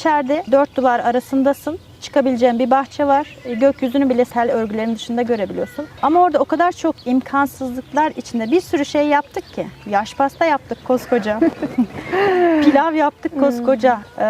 İçeride dört duvar arasındasın. Çıkabileceğin bir bahçe var. E, Gökyüzünü bile sel örgülerinin dışında görebiliyorsun. Ama orada o kadar çok imkansızlıklar içinde bir sürü şey yaptık ki. Yaş pasta yaptık koskoca. Pilav yaptık koskoca. Ee,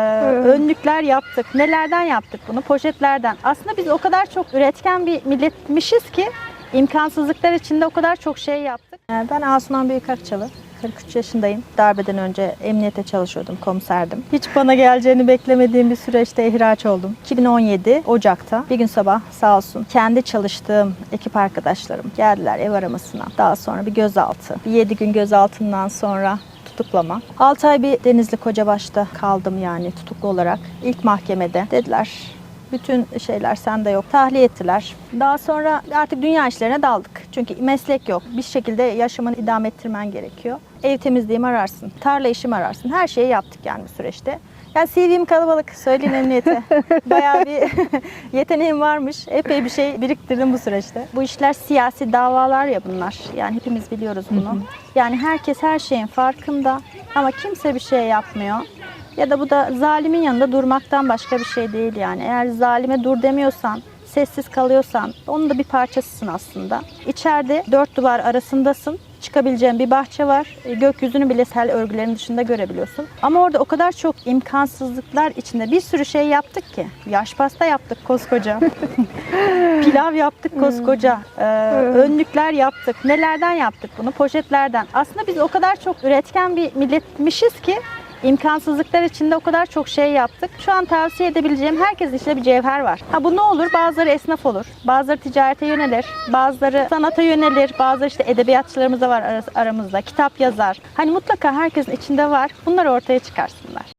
önlükler yaptık. Nelerden yaptık bunu? Poşetlerden. Aslında biz o kadar çok üretken bir milletmişiz ki imkansızlıklar içinde o kadar çok şey yaptık. Ee, Ben Asuman Büyükakçalı. 43 yaşındayım. Darbeden önce emniyete çalışıyordum, komiserdim. Hiç bana geleceğini beklemediğim bir süreçte ihraç oldum. 2017 Ocak'ta bir gün sabah sağ olsun kendi çalıştığım ekip arkadaşlarım geldiler ev aramasına. Daha sonra bir gözaltı. Bir 7 gün gözaltından sonra tutuklama. 6 ay bir Denizli Kocabaş'ta kaldım yani tutuklu olarak. İlk mahkemede dediler bütün şeyler sende yok. Tahliye ettiler. Daha sonra artık dünya işlerine daldık. Çünkü meslek yok. Bir şekilde yaşamını idame ettirmen gerekiyor. Ev temizliğimi ararsın. Tarla işimi ararsın. Her şeyi yaptık yani bu süreçte. Yani CV'm kalabalık. Söyleyin emniyete. Bayağı bir yeteneğim varmış. Epey bir şey biriktirdim bu süreçte. Bu işler siyasi davalar ya bunlar. Yani hepimiz biliyoruz bunu. Yani herkes her şeyin farkında ama kimse bir şey yapmıyor. Ya da bu da zalimin yanında durmaktan başka bir şey değil yani. Eğer zalime dur demiyorsan, sessiz kalıyorsan onun da bir parçasısın aslında. İçeride dört duvar arasındasın. Çıkabileceğin bir bahçe var. E, Gökyüzünü bile sel örgülerinin dışında görebiliyorsun. Ama orada o kadar çok imkansızlıklar içinde bir sürü şey yaptık ki. Yaş pasta yaptık koskoca. Pilav yaptık koskoca. Ee, önlükler yaptık. Nelerden yaptık bunu? Poşetlerden. Aslında biz o kadar çok üretken bir milletmişiz ki İmkansızlıklar içinde o kadar çok şey yaptık. Şu an tavsiye edebileceğim herkesin içinde bir cevher var. Ha bu ne olur? Bazıları esnaf olur. Bazıları ticarete yönelir. Bazıları sanata yönelir. Bazıları işte edebiyatçılarımız da var aramızda. Kitap yazar. Hani mutlaka herkesin içinde var. Bunları ortaya çıkarsınlar.